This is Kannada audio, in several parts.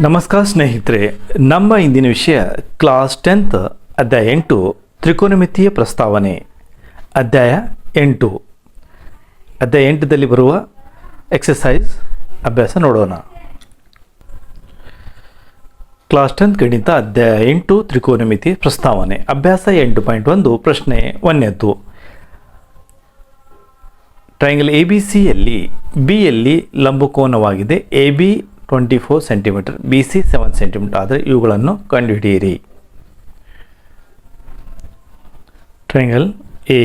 ನಮಸ್ಕಾರ ಸ್ನೇಹಿತರೆ, ನಮ್ಮ ಇಂದಿನ ವಿಷಯ ಕ್ಲಾಸ್ ಟೆಂತ್, ಅಧ್ಯಾಯ ಎಂಟು, ತ್ರಿಕೋನಮಿತಿಯ ಪ್ರಸ್ತಾವನೆ. ಅಧ್ಯಾಯ ಎಂಟು. ಅಧ್ಯಾಯ ಎಂಟದಲ್ಲಿ ಬರುವ ಎಕ್ಸಸೈಸ್ ಅಭ್ಯಾಸ ನೋಡೋಣ. ಕ್ಲಾಸ್ ಟೆಂತ್ ಗಣಿತ, ಅಧ್ಯಾಯ ಎಂಟು ತ್ರಿಕೋನಮಿತಿ ಪ್ರಸ್ತಾವನೆ. ಅಭ್ಯಾಸ ಎಂಟು ಪಾಯಿಂಟ್ ಒಂದು, ಪ್ರಶ್ನೆ ಒಂದನೇದ್ದು ಟ್ರಯಾಂಗಲ್ ಎ ಬಿ ಸಿಯಲ್ಲಿ ಬಿಯಲ್ಲಿ ಲಂಬಕೋನವಾಗಿದೆ. A B twenty four centimetre B C seven centimetre ಆದರೆ ಇವುಗಳನ್ನು ಕಂಡುಹಿಡಿಯಿರಿ. ಟ್ರಯಾಂಗಲ್ ಎ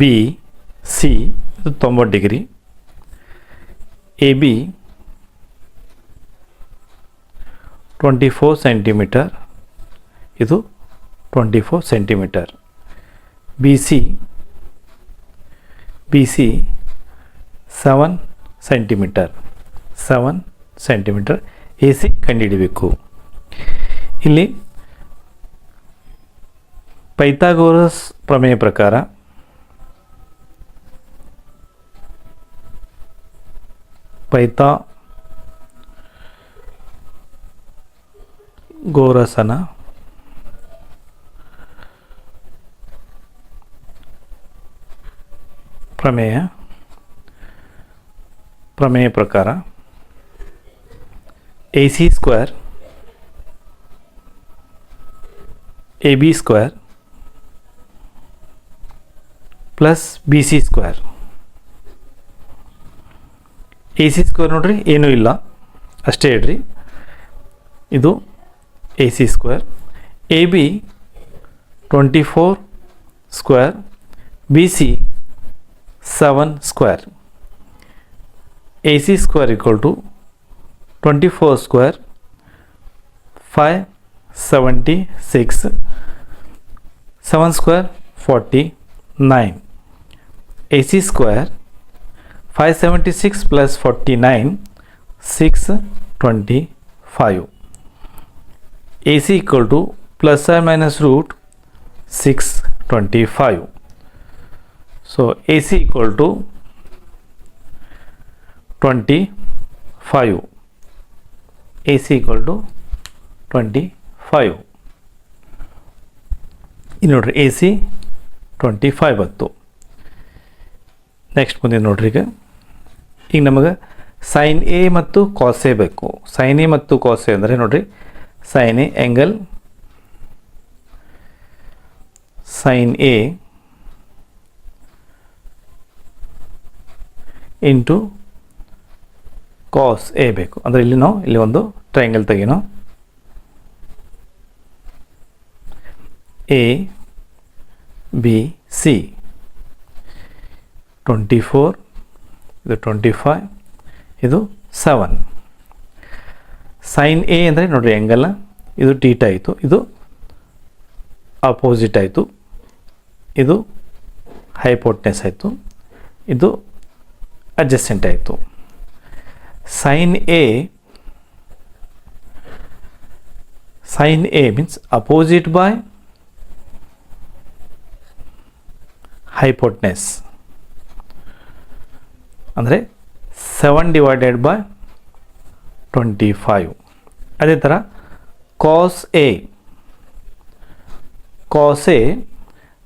ಬಿ ಸಿ ಇದು ತೊಂಬತ್ತು degree. A B twenty four centimetre ಇದು twenty four centimetre B C B C seven centimetre seven centimetre A C ಕಂಡುಹಿಡಬೇಕು ಇಲ್ಲಿ ಪೈಥಾಗೋರಸ್ ಪ್ರಮೇಯ ಪ್ರಕಾರ ಪೈಥಾ ಗೋರಸನ ಪ್ರಮೇಯ ಪ್ರಮೇಯ ಪ್ರಕಾರ A C square A B square plus B C square A C square ನೋಡ್ರಿ, ಏನೂ ಇಲ್ಲ. ಅಷ್ಟೇ ಹೇಳ್ರಿ. ಇದು A C square A B twenty four square B C seven square A C square equal to 24 square 576 7 square 49 AC square 576 plus 49 625 AC equal to plus or minus root 625 so AC equal to 25 A C equal to twenty five ಇನ್ನು ನೋಡ್ರಿ ಎ ಸಿ ಟ್ವೆಂಟಿ ಫೈವ್ ಹತ್ತು. ನೆಕ್ಸ್ಟ್ ಮುಂದೆ ನೋಡ್ರಿ ಈಗ. ಈಗ ನಮಗೆ ಸೈನ್ ಎ ಮತ್ತು ಕಾಸೆ ಬೇಕು. ಸೈನ್ ಎ ಮತ್ತು ಕಾಸೆ ಅಂದರೆ ನೋಡ್ರಿ sine A angle sine A into cos A ಬೇಕು. ಅಂದರೆ ಇಲ್ಲಿ ನಾವು ಇಲ್ಲಿ ಒಂದು triangle ತೆಗಿನೋ A B C twenty four ಇದು ಟ್ವೆಂಟಿ ಫೈವ್ ಇದು ಸೆವೆನ್ ಸೈನ್ ಎ ಅಂದರೆ ನೋಡಿರಿ ಹೆಂಗಲ್ಲ ಇದು ಟೀಟ್ ಆಯಿತು. ಇದು ಅಪೋಸಿಟ್ ಆಯಿತು. ಇದು ಹೈಪೋಟ್ನೆಸ್ ಆಯಿತು. ಇದು ಅಡ್ಜಸ್ಟೆಂಟ್ ಆಯಿತು. Sine A sine A means opposite by hypotenuse ಅಂದರೆ seven divided by twenty five ಅದೇ ಥರ cos A cos A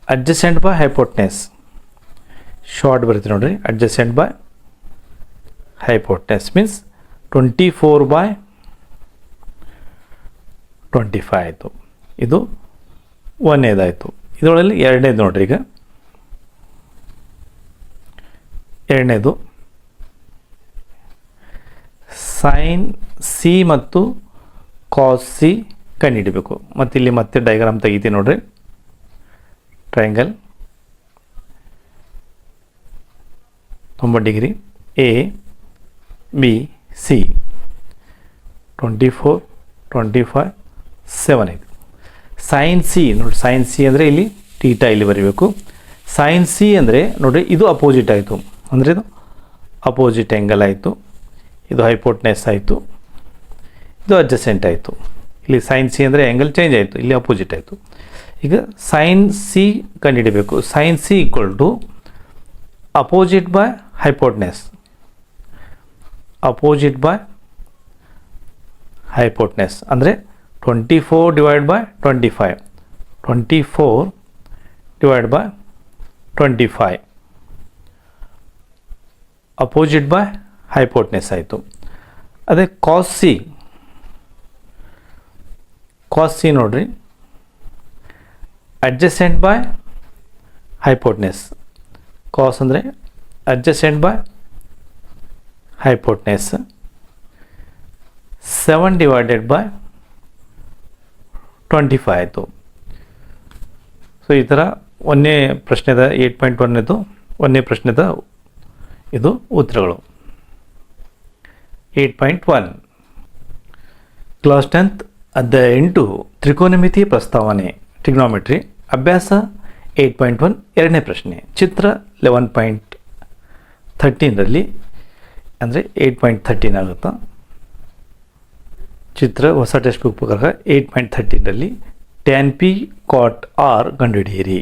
adjacent by hypotenuse short ಬರುತ್ತೆ ನೋಡಿರಿ adjacent by twenty four by twenty five ಆಯಿತು ಇದು ಒಂದನೇದಾಯಿತು ಇದರೊಳಗೆ ಎರಡನೇದು ನೋಡ್ರಿ ಈಗ. ಎರಡನೇದು ಸೈನ್ ಸಿ ಮತ್ತು ಕಾಸ್ ಸಿ ಕಂಡುಹಿಡಬೇಕು. ಮತ್ತು ಇಲ್ಲಿ ಮತ್ತೆ ಡಯಾಗ್ರಾಮ್ ತೆಗಿತೀನಿ ನೋಡ್ರಿ. ಟ್ರಯಾಂಗಲ್ ತೊಂಬತ್ತು degree A C twenty four twenty five seven ಐದು ಸೈನ್ ಸಿ ನೋಡಿ ಸೈನ್ ಸಿ ಅಂದರೆ ಇಲ್ಲಿ ಟೀಟಾ ಇಲ್ಲಿ ಬರೀಬೇಕು. ಸೈನ್ ಸಿ ಅಂದರೆ ನೋಡಿರಿ ಇದು ಅಪೋಸಿಟ್ ಆಯಿತು. ಅಂದರೆ ಇದು ಅಪೋಸಿಟ್ ಆ್ಯಂಗಲ್ ಆಯಿತು. ಇದು ಹೈಪೋಟ್ನೆಸ್ ಆಯಿತು. ಇದು ಅಡ್ಜಸೆಂಟ್ ಆಯಿತು. ಇಲ್ಲಿ ಸೈನ್ ಸಿ ಅಂದರೆ ಆ್ಯಂಗಲ್ ಚೇಂಜ್ ಆಯಿತು. ಇಲ್ಲಿ ಅಪೋಸಿಟ್ ಆಯಿತು. ಈಗ sine C ಕಂಡುಹಿಡಬೇಕು. Sine C equal to opposite by hypotenuse opposite by hypotenuse ಅಂದರೆ twenty four divide by twenty five twenty four divide by twenty five opposite by hypotenuse ಆಯಿತು. ಅದೇ ಕಾಸ್ ಸಿ ಕಾಸ್ ಸಿ ನೋಡ್ರಿ. ಅಡ್ಜಸೆಂಟ್ ಬೈ ಹೈಪೋಟ್ನೆಸ್ ಕಾಸ್ ಅಂದರೆ adjacent by seven divided by twenty five ಆಯಿತು ಸೊ ಈ ಥರ ಒಂದನೇ ಪ್ರಶ್ನೆದ ಏಯ್ಟ್ ಪಾಯಿಂಟ್ ಒನ್ನೇದು ಒಂದನೇ ಪ್ರಶ್ನೆದ ಇದು ಉತ್ತರಗಳು. Eight point one class tenth ಅಧ್ಯಾಯ ಎಂಟು ತ್ರಿಕೋನಮಿತಿ ಪ್ರಸ್ತಾವನೆ ಟ್ರಿಗ್ನೋಮೆಟ್ರಿ ಅಭ್ಯಾಸ ಏಯ್ಟ್ ಪಾಯಿಂಟ್ ಒನ್ ಎರಡನೇ ಪ್ರಶ್ನೆ, ಚಿತ್ರ ಲೆವೆನ್ ಪಾಯಿಂಟ್ ಥರ್ಟೀನಲ್ಲಿ ಅಂದರೆ ಏಯ್ಟ್ ಪಾಯಿಂಟ್ ಥರ್ಟೀನ್ ಆಗುತ್ತಾ? ಚಿತ್ರ, ಹೊಸ ಟೆಕ್ಸ್ಟ್ ಬುಕ್ ಪ್ರಕಾರ ಏಯ್ಟ್ ಪಾಯಿಂಟ್ ಥರ್ಟೀನಲ್ಲಿ ಟ್ಯಾನ್ ಪಿ ಕಾಟ್ ಆರ್ ಕಂಡುಹಿಡಿಯಿರಿ.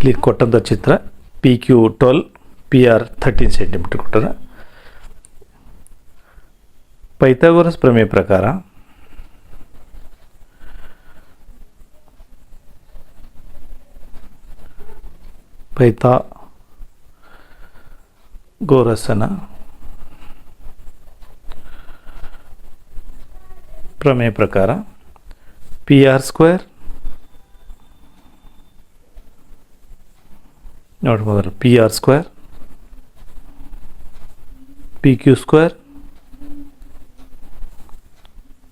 ಇಲ್ಲಿ ಕೊಟ್ಟಂಥ ಚಿತ್ರ P Q twelve P R thirteen centimetre ಕೊಟ್ಟರೆ ಪೈಥಾಗೋರಸ್ ಪ್ರಮೇಯ ಪ್ರಕಾರ ಪೈಥಾ ಗೋರಸನ ಪ್ರಮೇಯ ಪ್ರಕಾರ P R square ನೋಡ್ಬೋದಲ್ಲ P R square P Q square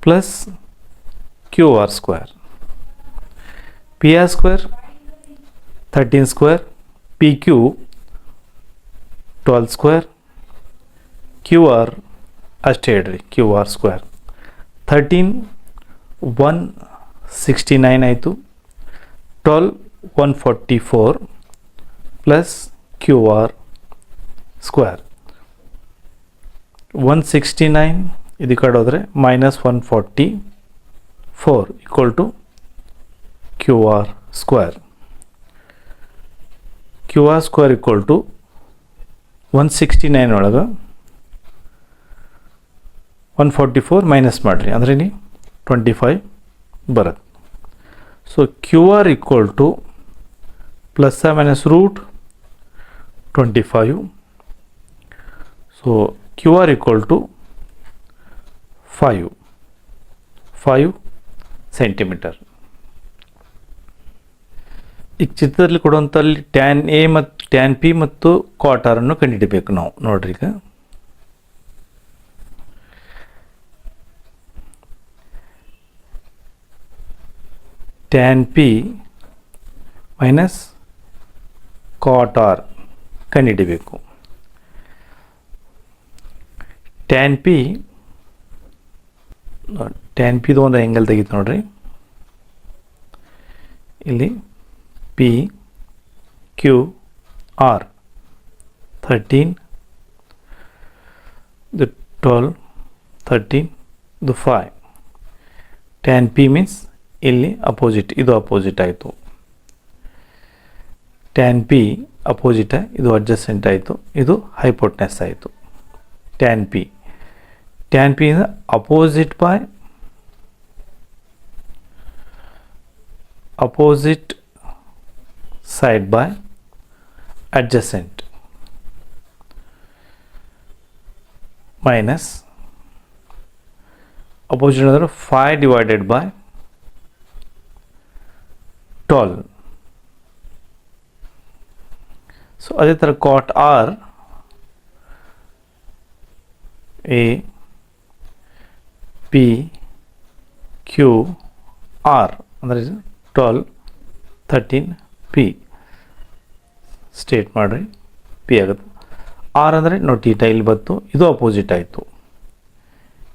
plus Q R square P R square thirteen square P Q twelve square Q R ಅಷ್ಟೇ ಹೇಳ್ರಿ Q R square thirteen one sixty nine ಆಯಿತು. Twelve one forty four plus Q R square one sixty nine ಇದು ಕಡೆ ಹೋದರೆ minus one forty four equal to Q R square Q R square equal to one sixty nine ಒಳಗೆ ಒನ್ ಫಾರ್ಟಿ ಫೋರ್ ಮೈನಸ್ ಮಾಡಿರಿ. ಅಂದರೆ ನೀ ಟ್ವೆಂಟಿ ಫೈವ್ ಬರುತ್ತೆ. So Q R equal to plus minus root twenty five so Q R equal to five five centimetre ಈಗ ಚಿತ್ರದಲ್ಲಿ ಕೊಡುವಂಥಲ್ಲಿ ಟ್ಯಾನ್ ಎ ಮತ್ತು ಟ್ಯಾನ್ ಪಿ ಮತ್ತು ಕ್ವಾಟರನ್ನು ಕಂಡುಹಿಡಬೇಕು ನಾವು. ನೋಡ್ರಿ ಈಗ. Tan P minus cot R ಕಂಡುಹಿಡಿಬೇಕು ಟ್ಯಾನ್ ಪಿ ಟ್ಯಾನ್ ಪಿದು ಒಂದು ಆ್ಯಂಗಲ್ ತೆಗಿತು ನೋಡ್ರಿ. ಇಲ್ಲಿ ಪಿ ಕ್ಯೂ ಆರ್ ಥರ್ಟೀನ್ ಇದು ಟ್ವೆಲ್ ಥರ್ಟೀನ್ ಇದು ಫೈವ್ ಟ್ಯಾನ್ ಪಿ ಮೀನ್ಸ್ ಇಲ್ಲಿ ಅಪೋಸಿಟ್ ಇದು ಅಪೋಸಿಟ್ ಆಯಿತು. ಟ್ಯಾನ್ ಪಿ ಅಪೋಸಿಟ್ ಇದು ಅಡ್ಜಸ್ಟೆಂಟ್ ಆಯಿತು. ಇದು ಹೈಪೋಟ್ನೆಸ್ ಆಯಿತು. ಟ್ಯಾನ್ ಪಿ ಟ್ಯಾನ್ ಪಿ ಇಂದ opposite by opposite side by adjacent. Minus opposite another phi divided by 12 so Aditra cot R A P Q R. And that is 12 13 P. State ಮಾಡಿರಿ ಪಿ ಆಗುತ್ತೆ. ಆರ್ ಅಂದರೆ ನೋಡಿ ಟೀಟಾ ಇಲ್ಲಿ ಬಂತು, ಇದು ಅಪೋಸಿಟ್ ಆಯಿತು.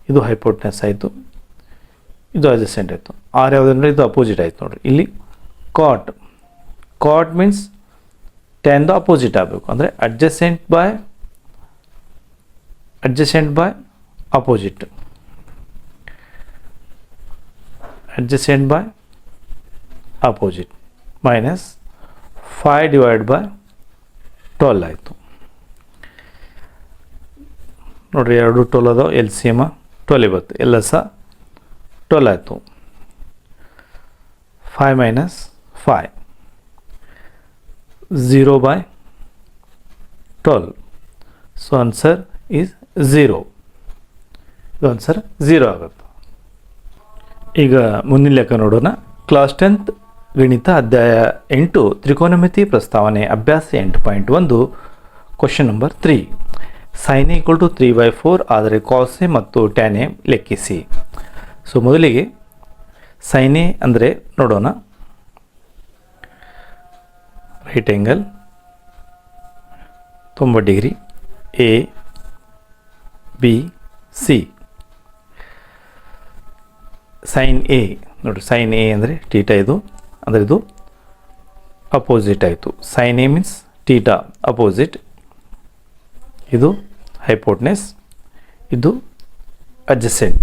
ಇದು ಹೈಪೋಟ್ನೆಸ್ ಆಯಿತು. ಇದು ಅಡ್ಜಸೆಂಟ್ ಆಯಿತು. ಆರ್ ಯಾವುದಂದ್ರೆ ಇದು ಅಪೋಸಿಟ್ ಆಯಿತು ನೋಡಿರಿ. ಇಲ್ಲಿ ಕಾಟ್ ಕಾಟ್ ಮೀನ್ಸ್ ಟೆನ್ದು ಅಪೋಸಿಟ್ ಆಗಬೇಕು. ಅಂದರೆ adjacent by adjacent by opposite adjacent by opposite minus 5 divided by 12 ಆಯಿತು. ನೋಡಿರಿ ಎರಡು ಟೋಲ್ ಅದಾವ ಎಲ್ ಸಿ ಎಮ ಟ್ವೆಲ್ ಇವತ್ತು. ಎಲ್ ಎಸ್ ಟ್ವೆಲ್ ಆಯಿತು. Five minus five zero by twelve so answer is zero ಇದು ಆನ್ಸರ್ ಝೀರೋ ಆಗುತ್ತೆ. ಈಗ ಮುಂದಿನ ಲೆಕ್ಕ ನೋಡೋಣ. ಕ್ಲಾಸ್ ಟೆಂತ್ ಗಣಿತ ಅಧ್ಯಾಯ ಎಂಟು, ತ್ರಿಕೋನಮಿತಿ ಪ್ರಸ್ತಾವನೆ, ಅಭ್ಯಾಸ ಎಂಟು ಪಾಯಿಂಟ್ ಒಂದು question number three sine equal to three by four ಆದರೆ ಕಾಸೆ ಮತ್ತು ಟ್ಯಾನೆ ಲೆಕ್ಕಿಸಿ. ಸೊ ಮೊದಲಿಗೆ ಸೈನೆ ಅಂದರೆ ನೋಡೋಣ. ರೈಟ್ ಆ್ಯಂಗಲ್ ತೊಂಬತ್ತು degree A B C sine A ನೋಡಿ ಸೈನ್ ಎ ಅಂದರೆ ಟೀಟ ಇದು. ಅಂದರೆ ಇದು ಅಪೋಸಿಟ್ ಆಯಿತು. Sine A means theta opposite ಇದು ಹೈಪೋಟ್ನೆಸ್ ಇದು ಅಡ್ಜಸೆಂಟ್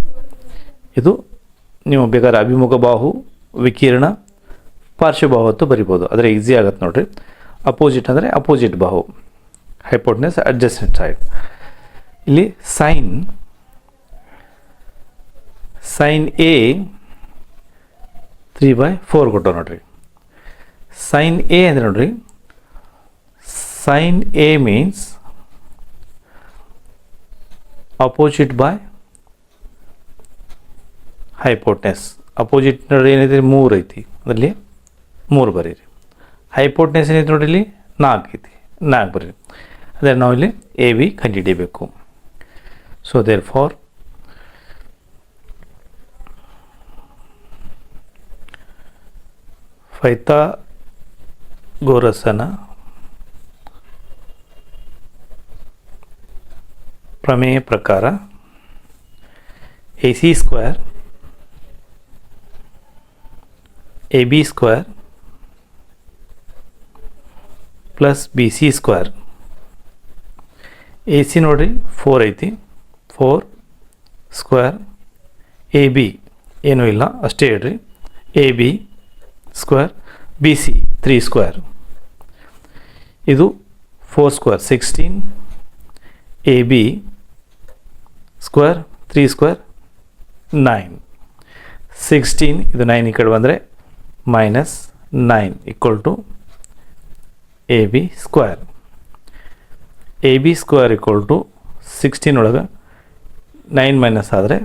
ಇದು ನೀವು ಬೇಕಾದ್ರೆ ಅಭಿಮುಖ ಬಾಹು, ವಿಕಿರಣ, ಪಾರ್ಶ್ವಬಾಹು ಅಂತ ಬರಿಬೋದು. ಆದರೆ ಈಸಿ ಆಗುತ್ತೆ ನೋಡ್ರಿ. ಅಪೋಸಿಟ್ ಅಂದರೆ ಅಪೋಸಿಟ್ ಬಾಹು. ಹೈಪೋಟ್ನೆಸ್ ಅಡ್ಜಸ್ಟೆಂಟ್ ಸೈಡ್ ಇಲ್ಲಿ sine sine A three by four ಕೊಟ್ಟು ನೋಡ್ರಿ. ಸೈನ್ ಎ ಅಂದರೆ ನೋಡ್ರಿ. Sine A means opposite by hypotenuse opposite ನೋಡ್ರಿ ಏನೈತಿ ಮೂರು ಐತಿ. ಅದರಲ್ಲಿ ಮೂರು ಬರೀರಿ. ಹೈಪೋಟ್ನೆಸ್ ಏನೈತಿ ನೋಡಿ ಇಲ್ಲಿ? ನಾಲ್ಕು ಐತಿ. ನಾಲ್ಕು ಬರೀರಿ. ಅದೇ ಇಲ್ಲಿ ಎ ಬಿ ಕಂಡುಹಿಡಿಯಬೇಕು. ಸೊ ದೇರ್ ಫಾರ್ ಫೈಥಾಗೋರಸನ ಪ್ರಮೇಯ ಪ್ರಕಾರ A C square, A B square plus B C square. A C ನೋಡಿರಿ ಫೋರ್ ಐತಿ. Four square A B. ಏನೂ ಇಲ್ಲ, ಅಷ್ಟೇ ಹೇಳ್ರಿ. A B square B C three square ಇದು four square sixteen A B square three square nine sixteen ಇದು ನೈನ್ ಈ ಕಡೆ ಬಂದರೆ minus nine equal to A B square A B square equal to sixteen ಒಳಗೆ ನೈನ್ ಮೈನಸ್ ಆದರೆ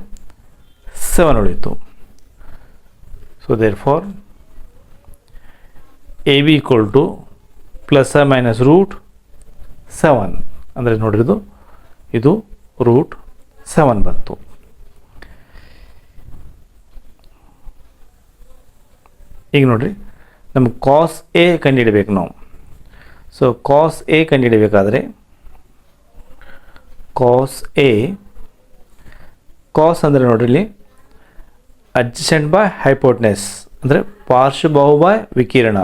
seven ಉಳಿಯಿತು. So therefore A B equal to plus minus root seven ಅಂದರೆ ನೋಡಿರೋದು ಇದು ರೂಟ್ ಸೆವೆನ್ ಬಂತು. ಈಗ ನೋಡಿರಿ ನಮ್ಗೆ ಕಾಸ್ ಎ ಕಂಡುಹಿಡಬೇಕು ನಾವು. ಸೊ ಕಾಸ್ ಎ ಕಂಡುಹಿಡಬೇಕಾದ್ರೆ ಕಾಸ್ ಎ ಕಾಸ್ ಅಂದರೆ ನೋಡ್ರಿ ಇಲ್ಲಿ ಅಡ್ಜಸೆಂಟ್ ಬೈ ಹೈಪೋಟ್ನೆಸ್ ಅಂದರೆ ಪಾರ್ಶ್ವಬಾಹು ಬೈ ವಿಕಿರಣ.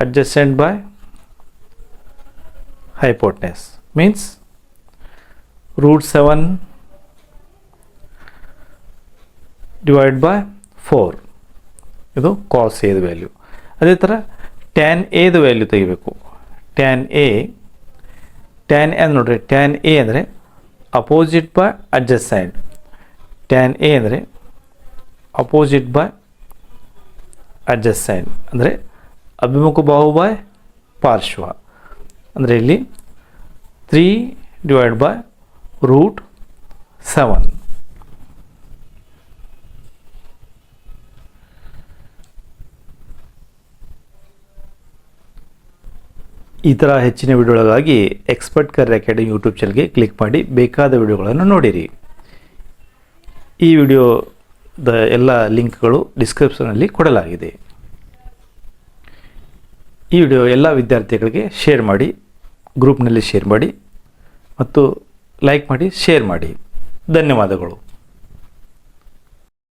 Adjacent by hypotenuse. Means, root 7 divided by 4 ಇದು ಕಾಸ್ ಎದು ವ್ಯಾಲ್ಯೂ ಅದೇ ಥರ ಟ್ಯಾನ್ ಎದು ವ್ಯಾಲ್ಯೂ ತೆಗಿಬೇಕು. ಟ್ಯಾನ್ ಎ ಟ್ಯಾನ್ ಎ ನೋಡ್ರಿ ಟ್ಯಾನ್ ಎ ಅಂದರೆ opposite by adjacent tan A ಅಂದರೆ ಅಪೋಸಿಟ್ ಬೈ ಅಡ್ಜಸೆಂಟ್ ಅಂದರೆ ಅಭಿಮುಖ ಬಾಹು ಬಾಯ್ ಪಾರ್ಶ್ವ. ಅಂದರೆ ಇಲ್ಲಿ three divide by root seven ಈ ಥರ ಹೆಚ್ಚಿನ ವಿಡಿಯೋಗಳಿಗಾಗಿ ಎಕ್ಸ್ಪರ್ಟ್ ಕರ್ ಅಕಾಡೆಮಿ ಯೂಟ್ಯೂಬ್ ಚಾನಲ್ಗೆ ಕ್ಲಿಕ್ ಮಾಡಿ ಬೇಕಾದ ವಿಡಿಯೋಗಳನ್ನು ನೋಡಿರಿ. ಈ ವಿಡಿಯೋದ ಎಲ್ಲ ಲಿಂಕ್ಗಳು ಡಿಸ್ಕ್ರಿಪ್ಷನಲ್ಲಿ ಕೊಡಲಾಗಿದೆ. ಈ ವಿಡಿಯೋ ಎಲ್ಲ ವಿದ್ಯಾರ್ಥಿಗಳಿಗೆ ಶೇರ್ ಮಾಡಿ ಗ್ರೂಪ್ನಲ್ಲಿ ಶೇರ್ ಮಾಡಿ ಮತ್ತು ಲೈಕ್ ಮಾಡಿ ಶೇರ್ ಮಾಡಿ. ಧನ್ಯವಾದಗಳು.